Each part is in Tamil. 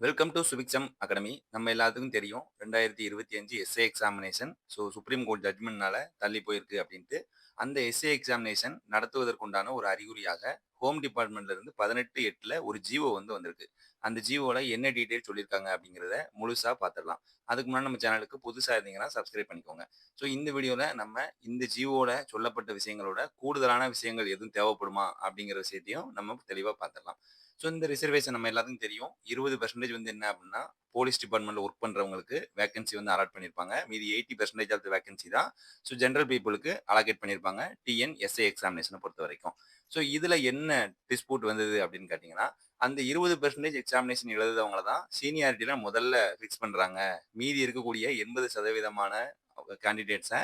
வெல்கம் டு சுபிக்சம் அகாடமி நம்ம எல்லாத்துக்கும் தெரியும். ரெண்டாயிரத்தி இருபத்தி அஞ்சு S A examination so supreme court ஜட்மெண்ட்னால தள்ளி போயிருக்கு அப்படின்ட்டு அந்த எஸ்ஏ எக்ஸாமினேஷன் நடத்துவதற்குண்டான ஒரு அறிகுறியாக ஹோம் டிபார்ட்மெண்ட்ல இருந்து பதினெட்டு எட்டில் ஒரு ஜிஓ வந்து வந்திருக்கு. அந்த ஜிஓல என்ன டீட்டெயில் சொல்லியிருக்காங்க அப்படிங்கிறத முழுசாக பார்த்துடலாம் அதுக்கு முன்னாடி நம்ம சேனலுக்கு புதுசாக இருந்தீங்கன்னா சப்ஸ்கிரைப் பண்ணிக்கோங்க. ஸோ இந்த வீடியோவில் நம்ம இந்த ஜிஓல சொல்லப்பட்ட விஷயங்களோட கூடுதலான விஷயங்கள் எதுவும் தேவைப்படுமா அப்படிங்கிற விஷயத்தையும் நம்ம தெளிவாக பார்த்துடலாம் ஸோ இந்த ரிசர்வேஷன் நம்ம எல்லாத்துக்கும் தெரியும். இருபது பர்சன்டேஜ் வந்து என்ன அப்படின்னா போலீஸ் டிபார்ட்மெண்ட்ல ஒர்க் பண்றவங்களுக்கு வேகன்சி வந்து அலாட் பண்ணியிருப்பாங்க மீதி எயிட்டி பர்சன்டேஜ் ஆஃப் வேகன்சி தான். ஸோ ஜென்ரல் பீப்புளுக்கு அலாகேட் பண்ணியிருப்பாங்க டிஎன் எஸ்ஏ எக்ஸாமினேஷனை பொறுத்த வரைக்கும். ஸோ இதுல என்ன டிஸ்பியூட் வந்தது அப்படின்னு கேட்டிங்கன்னா அந்த இருபது பெர்சன்டேஜ் எக்ஸாமினேஷன் எழுதுறவங்கள தான் சீனியாரிட்டியில முதல்ல ஃபிக்ஸ் பண்றாங்க. மீதி இருக்கக்கூடிய எண்பது சதவீதமான கேண்டிடேட்ஸை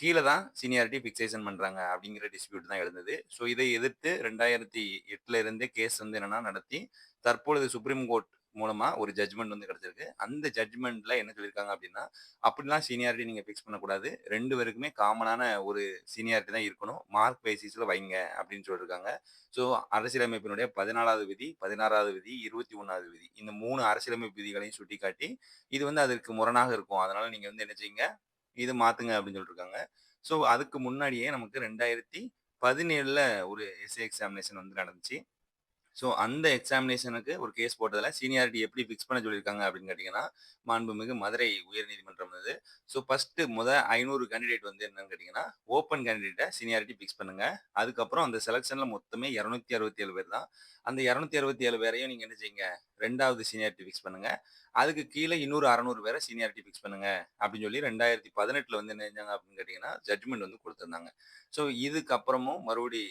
கீழே தான் சீனியாரிட்டி ஃபிக்சேஷன் பண்ணுறாங்க அப்படிங்கிற டிஸ்பியூட் தான் எழுந்தது. ஸோ இதை எதிர்த்து ரெண்டாயிரத்தி எட்டுல இருந்தே கேஸ் வந்து என்னன்னா நடத்தி தற்பொழுது சுப்ரீம் கோர்ட் மூலமாக ஒரு ஜட்மெண்ட் வந்து கிடச்சிருக்கு. அந்த ஜட்மெண்ட்ல என்ன சொல்லியிருக்காங்க அப்படின்னா அப்படிலாம் சீனியாரிட்டி நீங்கள் ஃபிக்ஸ் பண்ணக்கூடாது. ரெண்டு பேருக்குமே காமனான ஒரு சீனியாரிட்டி தான் இருக்கணும். மார்க் பேசிஸில் வைங்க அப்படின்னு சொல்லியிருக்காங்க. ஸோ அரசியலமைப்பினுடைய பதினாலாவது விதி பதினாறாவது விதி இருபத்தி ஒன்றாவது விதி இந்த மூணு அரசியலமைப்பு விதிகளையும் சுட்டிக்காட்டி இது வந்து அதற்கு முரணாக இருக்கும். அதனால நீங்கள் வந்து என்ன செய்யுங்க இது மாத்துங்க அப்படின்னு சொல்லியிருக்காங்க ஸோ அதுக்கு முன்னாடியே நமக்கு ரெண்டாயிரத்தி பதினேழுல ஒரு எஸ்ஏ எக்ஸாமினேஷன் வந்து நடந்துச்சு. ஸோ அந்த எக்ஸாமினேஷனுக்கு ஒரு கேஸ் போட்டதில் சீனியாரிட்டி எப்படி ஃபிக்ஸ் பண்ண சொல்லியிருக்காங்க அப்படின்னு கேட்டிங்கன்னா மாண்புமிகு மதுரை உயர்நீதிமன்றம் வந்து ஸோ ஃபஸ்ட்டு முதல் ஐநூறு கேண்டிடேட் வந்து என்னன்னு கேட்டிங்கன்னா ஓப்பன் கேண்டிடேட்டை சீனியாரிட்டி ஃபிக்ஸ் பண்ணுங்கள் அதுக்கப்புறம் அந்த செலெக்ஷனில் மொத்தமே இரநூத்தி அறுபத்தி ஏழு பேர் தான். அந்த இரநூத்தி அறுபத்தி ஏழு பேரையும் நீங்கள் என்ன செய்யுங்க ரெண்டாவது சீனியாரிட்டி ஃபிக்ஸ் பண்ணுங்க. அதுக்கு கீழே இன்னொரு அறநூறு பேரை சீனியாரிட்டி ஃபிக்ஸ் பண்ணுங்க அப்படின்னு சொல்லி ரெண்டாயிரத்தி பதினெட்டில் வந்து என்ன செஞ்சாங்க அப்படின்னு கேட்டிங்கன்னா ஜட்மெண்ட் வந்து கொடுத்துருந்தாங்க. ஸோ இதுக்கப்புறமும் மறுபடி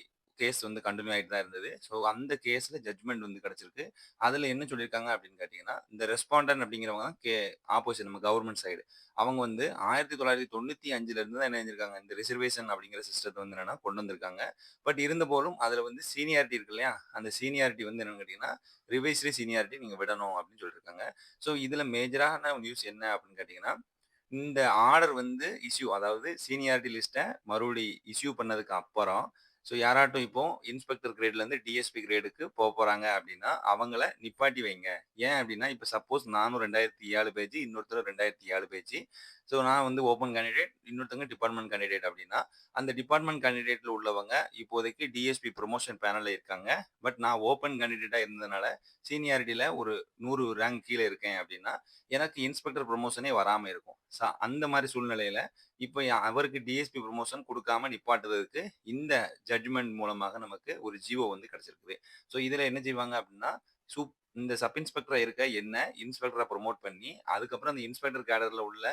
கேஸ் வந்து கண்டினியூ ஆகிட்டு தான் இருந்தது. ஸோ அந்த கேஸில் ஜட்மெண்ட் வந்து கிடச்சிருக்கு. அதில் என்ன சொல்லியிருக்காங்க அப்படின்னு கேட்டிங்கன்னா இந்த ரெஸ்பாண்டன் அப்படிங்கிறவங்க தான் கே ஆப்போசிட் நம்ம கவர்மெண்ட் சைடு அவங்க வந்து ஆயிரத்தி தொள்ளாயிரத்தி தொண்ணூற்றி அஞ்சுலேருந்து தான் என்ன செஞ்சிருக்காங்க இந்த ரிசர்வேஷன் அப்படிங்கிற சிஸ்டத்தை வந்து என்னென்னா கொண்டு வந்திருக்காங்க. பட் இருந்த போலும் அதில் வந்து சீனியாரிட்டி இருக்கு இல்லையா? அந்த சீனியாரிட்டி வந்து என்னென்னு கேட்டிங்கன்னா ரிவைஸ்லி சீனியாரிட்டி நீங்கள் விடணும் அப்படின்னு சொல்லியிருக்காங்க. ஸோ இதில் மேஜரான நியூஸ் என்ன அப்படின்னு கேட்டிங்கன்னா இந்த ஆர்டர் வந்து இஷ்யூ அதாவது சீனியாரிட்டி லிஸ்ட்டை மறுபடி இஷ்யூ பண்ணதுக்கு அப்புறம் ஸோ யாராட்டும் இப்போ இன்ஸ்பெக்டர் கிரேட்லேருந்து டிஎஸ்பி கிரேடுக்கு போக போகிறாங்க அப்படின்னா அவங்கள நிப்பாட்டி வைங்க. ஏன் அப்படின்னா இப்போ சப்போஸ் நானும் ரெண்டாயிரத்தி ஏழு பேஜ் இன்னொருத்தர் ரெண்டாயிரத்தி ஏழு பேஜ் ஸோ நான் வந்து ஓப்பன் கேண்டிடேட் இன்னொருத்தவங்க டிபார்ட்மெண்ட் கேண்டிடேட் அப்படின்னா அந்த டிபார்ட்மெண்ட் கேண்டிடேட்டில் உள்ளவங்க இப்போதைக்கு டிஎஸ்பி ப்ரொமோஷன் பேனலில் இருக்காங்க. பட் நான் ஓப்பன் கேண்டிடேட்டாக இருந்ததுனால சீனியாரிட்டியில் ஒரு நூறு ரேங்க் கீழே இருக்கேன் அப்படின்னா எனக்கு இன்ஸ்பெக்டர் ப்ரொமோஷனே வராமல் இருக்கும். ஸோ அந்த மாதிரி சூழ்நிலையில் இப்போ அவருக்கு டிஎஸ்பி ப்ரொமோஷன் கொடுக்காம நிப்பாட்டுறதுக்கு இந்த ஜட்ஜ்மெண்ட் மூலமாக நமக்கு ஒரு ஜீவோ வந்து கிடச்சிருக்குது. ஸோ இதில் என்ன செய்வாங்க அப்படின்னா சூப் இந்த சப் இன்ஸ்பெக்டராக இருக்க என்ன இன்ஸ்பெக்டரை ப்ரொமோட் பண்ணி அதுக்கப்புறம் அந்த இன்ஸ்பெக்டர் கேடரில் உள்ள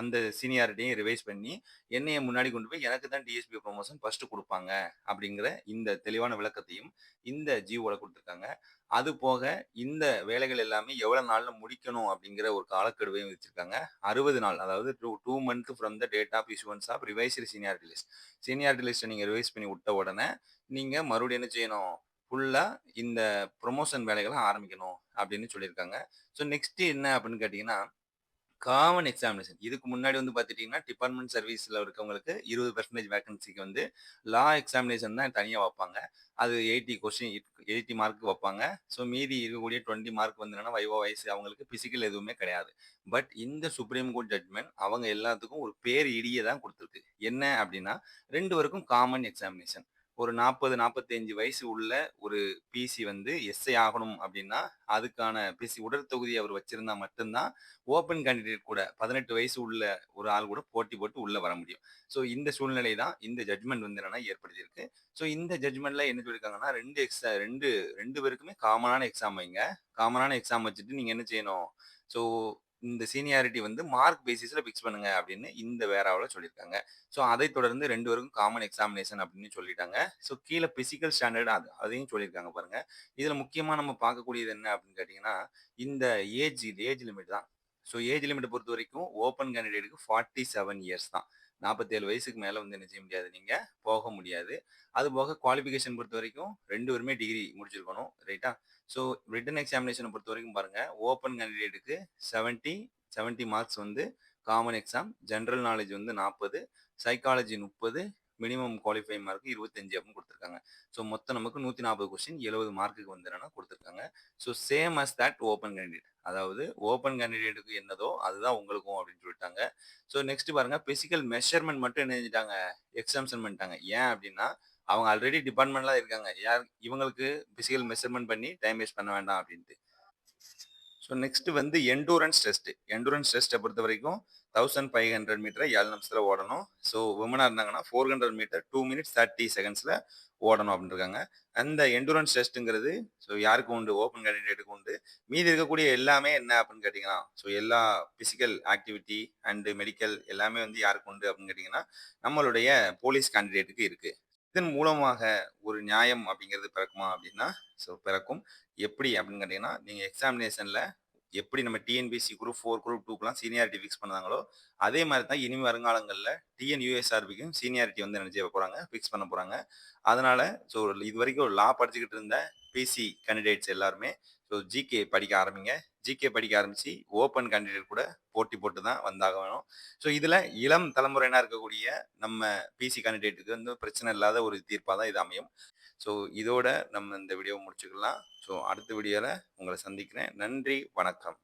அந்த சீனியாரிட்டியும் ரிவைஸ் பண்ணி என்னைய முன்னாடி கொண்டு போய் எனக்கு தான் டிஎஸ்பி ப்ரொமோஷன் ஃபர்ஸ்ட் கொடுப்பாங்க அப்படிங்கிற இந்த தெளிவான விளக்கத்தையும் இந்த ஜியோவில் கொடுத்துருக்காங்க. அது போக இந்த வேலைகள் எல்லாமே எவ்வளோ நாளில் முடிக்கணும் அப்படிங்கிற ஒரு காலக்கெடுவையும் வச்சிருக்காங்க அறுபது நாள் அதாவது two two month from the date of issuance of revised seniority list seniority லிஸ்ட்டை நீங்கள் ரிவைஸ் பண்ணி விட்ட உடனே நீங்கள் மறுபடியும் என்ன செய்யணும்? ஃபுல்லாக இந்த ப்ரொமோஷன் வேலைகளை ஆரம்பிக்கணும் அப்படின்னு சொல்லியிருக்காங்க. ஸோ நெக்ஸ்ட் என்ன அப்படின்னு கேட்டிங்கன்னா காமன் எக்ஸாமினேஷன் இதுக்கு முன்னாடி வந்து பார்த்துட்டிங்கன்னா டிபார்ட்மெண்ட் சர்வீஸில் இருக்கவங்களுக்கு இருபது பர்சன்டேஜ் வேகன்சிக்கு வந்து லா எக்ஸாமினேஷன் தான் தனியாக வைப்பாங்க. அது எயிட்டி கொஸ்டின் எயிட்டி மார்க் வைப்பாங்க. ஸோ மீதி இருக்கக்கூடிய டுவெண்ட்டி மார்க் வந்து என்னன்னா வயசு அவங்களுக்கு பிசிக்கல் எதுவுமே கிடையாது. பட் இந்த சுப்ரீம் கோர்ட் ஜட்மெண்ட் அவங்க எல்லாத்துக்கும் ஒரு பேர் இடியை தான் கொடுத்துருக்கு. என்ன அப்படின்னா ரெண்டு பேருக்கும் காமன் எக்ஸாமினேஷன் ஒரு நாற்பது நாற்பத்தஞ்சு வயசு உள்ள ஒரு பிசி வந்து எஸ்ஐ ஆகணும் அப்படின்னா அதுக்கான பிசி உடற்தொகுதி அவர் வச்சிருந்தா மட்டும்தான் ஓப்பன் கேண்டிடேட் கூட பதினெட்டு வயசு உள்ள ஒரு ஆள் கூட போட்டி போட்டு உள்ள வர முடியும். ஸோ இந்த சூழ்நிலை தான் இந்த ஜட்மெண்ட் வந்து என்னன்னா ஏற்படுத்தியிருக்கு. ஸோ இந்த ஜட்மெண்ட்ல என்ன சொல்லியிருக்காங்கன்னா ரெண்டு எக்ஸா ரெண்டு ரெண்டு பேருக்குமே காமனான எக்ஸாம் வைங்க. காமனான எக்ஸாம் வச்சுட்டு நீங்க என்ன செய்யணும்? ஸோ இந்த சீனியாரிட்டி வந்து மார்க் பேசிஸில் ஃபிக்ஸ் பண்ணுங்க அப்படின்னு இந்த வேறாவில் சொல்லியிருக்காங்க. ஸோ அதை தொடர்ந்து ரெண்டு பேருக்கும் காமன் எக்ஸாமினேஷன் அப்படின்னு சொல்லிட்டாங்க. ஸோ கீழே பிசிக்கல் ஸ்டாண்டர்ட் அது அதையும் சொல்லியிருக்காங்க பாருங்க. இதில் முக்கியமாக நம்ம பார்க்கக்கூடியது என்ன அப்படின்னு கேட்டிங்கன்னா இந்த ஏஜ் ஏஜ் லிமிட் தான். ஸோ ஏஜ் லிமிட்டை பொறுத்த வரைக்கும் ஓப்பன் கேண்டிடேட்டுக்கு ஃபார்ட்டி செவன் இயர்ஸ் தான். நாற்பத்தேழு வயசுக்கு மேலே வந்து என்ன செய்ய முடியாது நீங்கள் போக முடியாது. அது போக குவாலிஃபிகேஷன் பொறுத்த வரைக்கும் ரெண்டு பேருமே டிகிரி முடிச்சிருக்கணும் ரைட்டா ஸோ ரிட்டன் எக்ஸாமினேஷனை பொறுத்த வரைக்கும் பாருங்கள் ஓப்பன் கேண்டிடேட்டுக்கு செவன்ட்டி செவன்ட்டி மார்க்ஸ் வந்து காமன் எக்ஸாம் ஜென்ரல் நாலேஜ் வந்து நாற்பது சைக்காலஜி முப்பது மினிமம் குவாலிஃபை மார்க் 25 அப்படின்னு கொடுத்துருக்காங்க ஸோ மொத்தம் நமக்கு 140 கொஸ்டின் 70 மார்க்குக்கு வந்து என்னன்னா கொடுத்துருக்காங்க so same as that open candidate. அதாவது ஓப்பன் கேண்டிடேட்டுக்கு என்னதோ அதுதான் உங்களுக்கும் அப்படின்னு சொல்லிட்டாங்க. ஸோ நெக்ஸ்ட் பாருங்க பிசிக்கல் மெஷர்மெண்ட் மட்டும் என்ன செஞ்சுட்டாங்க பண்ணிட்டாங்க. ஏன் அப்படின்னா அவங்க ஆல்ரெடி டிபார்ட்மெண்ட்லாம் இருக்காங்க. யார் இவங்களுக்கு பிசிக்கல் மெஷர்மெண்ட் பண்ணி டைம் வேஸ்ட் பண்ண வேண்டாம் அப்படின்ட்டு. ஸோ நெக்ஸ்ட் வந்து எண்டூரன்ஸ் டெஸ்ட். எண்டூரன்ஸ் வரைக்கும் தௌசண்ட் ஃபைவ் ஹண்ட்ரட் மீட்டரை ஏழு நிமிஷத்தில் ஓடணும். ஸோ உமனாக இருந்தாங்கன்னா 400 மீட்டர் டூ மினிட்ஸ் தேர்ட்டி செகண்ட்ஸில் ஓடணும் அப்படின்னு இருக்காங்க. அந்த எண்டூரன்ஸ் டெஸ்ட்டுங்கிறது ஸோ யாருக்கு உண்டு? ஓப்பன் கேண்டிடேட்டுக்கு உண்டு. மீதி இருக்கக்கூடிய எல்லாமே என்ன அப்படின்னு கேட்டிங்கன்னா ஸோ எல்லா ஃபிசிக்கல் ஆக்டிவிட்டி அண்டு மெடிக்கல் எல்லாமே வந்து யாருக்கு உண்டு அப்படின்னு கேட்டிங்கன்னா நம்மளுடைய போலீஸ் கேண்டிடேட்டுக்கு இருக்குது இதன் மூலமாக ஒரு நியாயம் அப்படிங்கிறது பிறக்குமா அப்படின்னா, ஸோ பிறக்கும். எப்படி அப்படின்னு கேட்டிங்கன்னா நீங்கள் எக்ஸாமினேஷனில் எப்படி நம்ம டிஎன்பிசி குரூப் ஃபோர் குரூப் டூக்கெலாம் சீனியாரிட்டி ஃபிக்ஸ் பண்ணாங்களோ, அதே மாதிரி தான் இனிமேல் வருங்காலங்களில் டிஎன் டிஎன்யூஎஸ்ஆர்பிக்கும் சீனியாரிட்டி வந்து என்ன செய்ய ஃபிக்ஸ் பண்ண போகிறாங்க அதனால் ஸோ இது வரைக்கும் ஒரு லா படிச்சுக்கிட்டு இருந்த பிசி கேண்டிடேட்ஸ் எல்லாருமே ஸோ ஜிகே படிக்க ஆரம்பிங்க. ஜிகே படிக்க ஆரம்பித்து ஓப்பன் கேண்டிடேட் கூட போட்டி போட்டு தான் வந்தாக வேணும். ஸோ இதில் இளம் தலைமுறையினா இருக்கக்கூடிய நம்ம பிசி கேண்டிடேட்டுக்கு வந்து பிரச்சனை இல்லாத ஒரு தீர்ப்பாக தான் இது அமையும். ஸோ இதோட நம்ம இந்த வீடியோவை முடிச்சுக்கலாம். ஸோ அடுத்த வீடியோவில் உங்களை சந்திக்கிறேன். நன்றி, வணக்கம்.